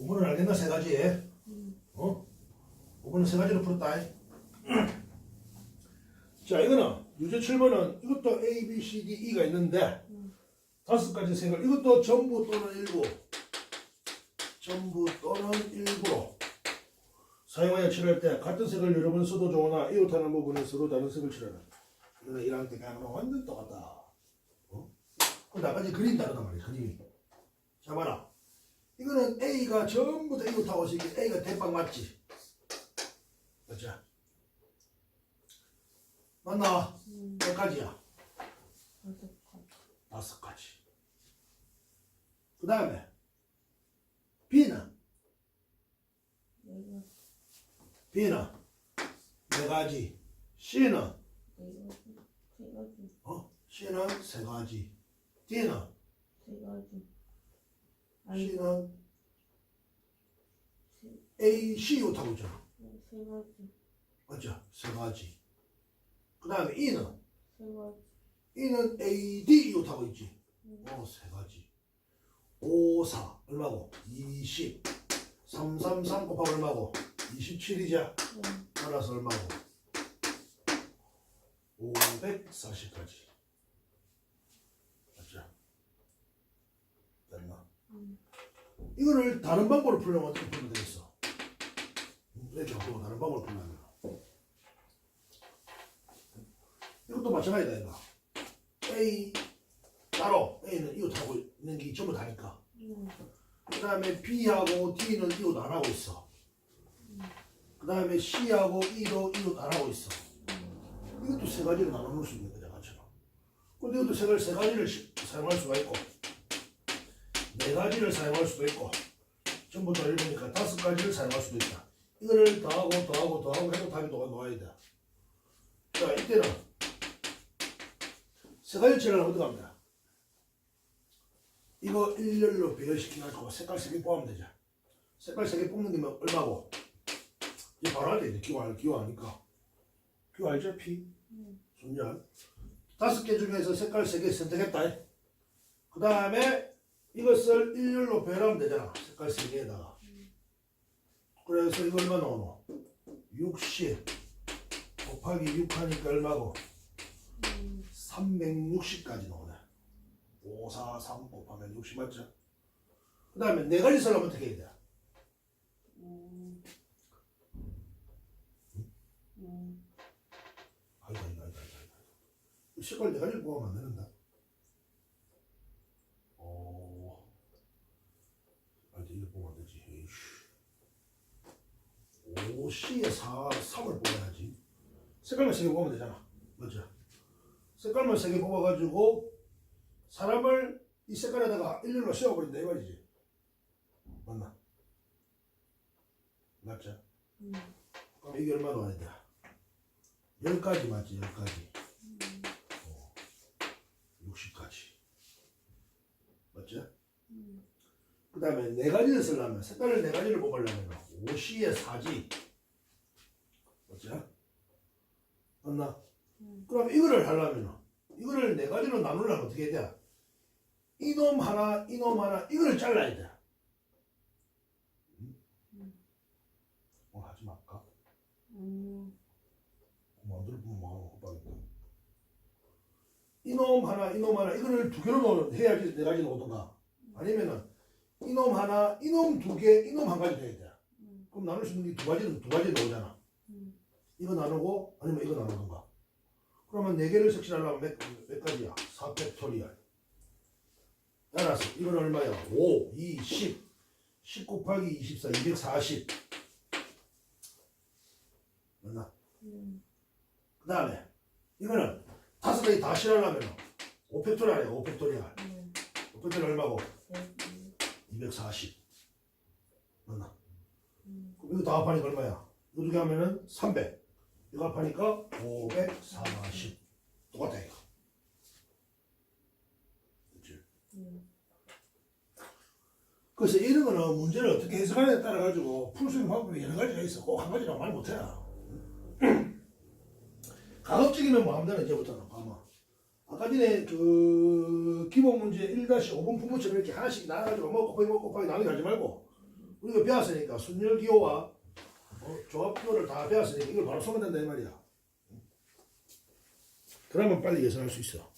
5번은 알겠나 세 가지 어? 5번은 세 가지로 풀었다. 자 이거는 유제 7번은 이것도 A, B, C, D, E가 있는데 다섯 가지 색을 이것도 전부 또는 일부. 전부 또는 일부로. 사용하여 칠할 때 같은 색을 여러 번 써도 좋으나 이웃하는 부분에 서로 다른 색을 칠하라. 이거는 1학년 때 그냥 완전 똑같다. 어? 그 나까지 다르단 말이야 그림이 자 봐라 이거는 A가 전부 다 이웃하고 있으니까 A가 대빵 맞지 맞죠? 맞나? 몇 가지야? 다섯 가지. 그 다음에 B는 B는 네 가지. C는 어 C는 세 가지. D는 C는 A, C 못하고 있잖아. 맞죠? 세 가지. 그 다음에 E는 E는 A, D 못하고 있지. 어, 세 가지. 5, 4 얼마고? 20. 3, 3, 3 곱하기 얼마고? 27이자. 따라서 얼마고? 540까지. 맞죠? 됐나? 이거를 다른 방법으로 풀려면 어떻게 풀면 되겠어? 이렇게 하고 다른 방법으로 풀려면. 이것도 마찬가지다, 이거. A 따로 A는 이웃하고 있는 게 전부 다니까. 그 다음에 B하고 D는 이웃 안 하고 있어. 그 다음에 C하고 E도 이웃 안 하고 있어. 이것도 세 가지로 나눠 놓을 수 있는 거잖아, 처럼. 근데 이것도 세 가지, 세 가지를 시- 사용할 수가 있고, 네 가지를 사용할 수도 있고, 전부 다 일보니까 다섯 가지를 사용할 수도 있다. 이거를 더하고 더하고 더하고 해도 답이 놓아야 돼. 자, 이때는 세 가지 칠을 어떻게 합니다. 이거 일렬로 배열시켜가지고 색깔 세 개 뽑으면 되죠. 색깔 세 개 뽑는 게 얼마고? 이제 바로 알돼 이제 기호 알 기호 아니까. 기호 알죠? P. 순열. 다섯 개 중에서 색깔 세 개 선택했다. 그 다음에 이것을 일렬로 배열하면 되잖아. 색깔 세 개에다가. 그래서 이거 얼마 나오노? 60 곱하기 6 하니까 얼마고? 360까지 나오네. 5, 4, 3 곱하면 60 맞죠? 그 다음에 네 가지 설하면 어떻게 해야 돼? 아이고, 아이고, 아이고, 아이고. 색깔 네 가지를 뽑으면 안 되는데. 오. 아, 이제 이거 뽑으면 안 되지. 에이씨. 5C에 4, 3을 뽑아야지. 색깔만 세개 뽑으면 되잖아. 맞죠? 색깔만 세개 뽑아가지고 사람을 이 색깔에다가 일렬로 세워버린다 이 말이지. 맞나? 맞죠? 그럼 이게 얼마 나와야 돼? 열 가지 맞지? 열 가지. 어. 60가지. 맞죠? 그 다음에 네 가지를 쓰려면 색깔을 네 가지를 뽑으려면 5C에 4지. 맞죠? 맞나? 그럼 이거를 하려면 이거를 네 가지로 나누려면 어떻게 해야 돼? 이놈 하나, 이놈 하나, 이거를 잘라야 돼. 음? 어, 하지 말까? 만들어 보면 뭐 헛방이다. 이놈 하나, 이놈 하나, 이거를 두 개로 넣 해야지 네 가지 나오던가. 아니면은 이놈 하나, 이놈 두 개, 이놈 한 가지 해야 돼. 그럼 나눌 수 있는 게 두 가지는 두 가지 나오잖아. 이거 나누고 아니면 이거 나누던가. 그러면 네 개를 색칠하려면 몇, 몇 가지야? 4팩토리얼. 따라서 이건 얼마야? 5, 2, 10. 10 곱하기 24, 240. 맞나? 그 다음에 이거는 다섯 가지 다 실하려면 5팩토리얼이야, 5팩토리얼. 5팩토리얼 얼마고? 240. 맞나? 그럼 이거 다 합하니까 얼마야? 개 하면은 300. 이거 합하니까 540. 똑같아, 이거. 그치? 그래서 이런 거는 문제를 어떻게 해석하느냐에 따라 가지고 풀 수 있는 방법이 여러 가지가 있어. 꼭 한 가지라고 말 못해. 가급적이면 뭐 되나, 이제부터는. 아마. 아까 전에 그 기본 문제 1-5번 품목처럼 이렇게 하나씩 나눠가지고 뭐 곱하기 뭐 곱하기 나누기 하지 말고 우리가 배웠으니까 순열 기호와 어, 조합 기호를 다 배웠으니까 이걸 바로 쓰면 된다 이 말이야. 그러면 빨리 계산할 수 있어.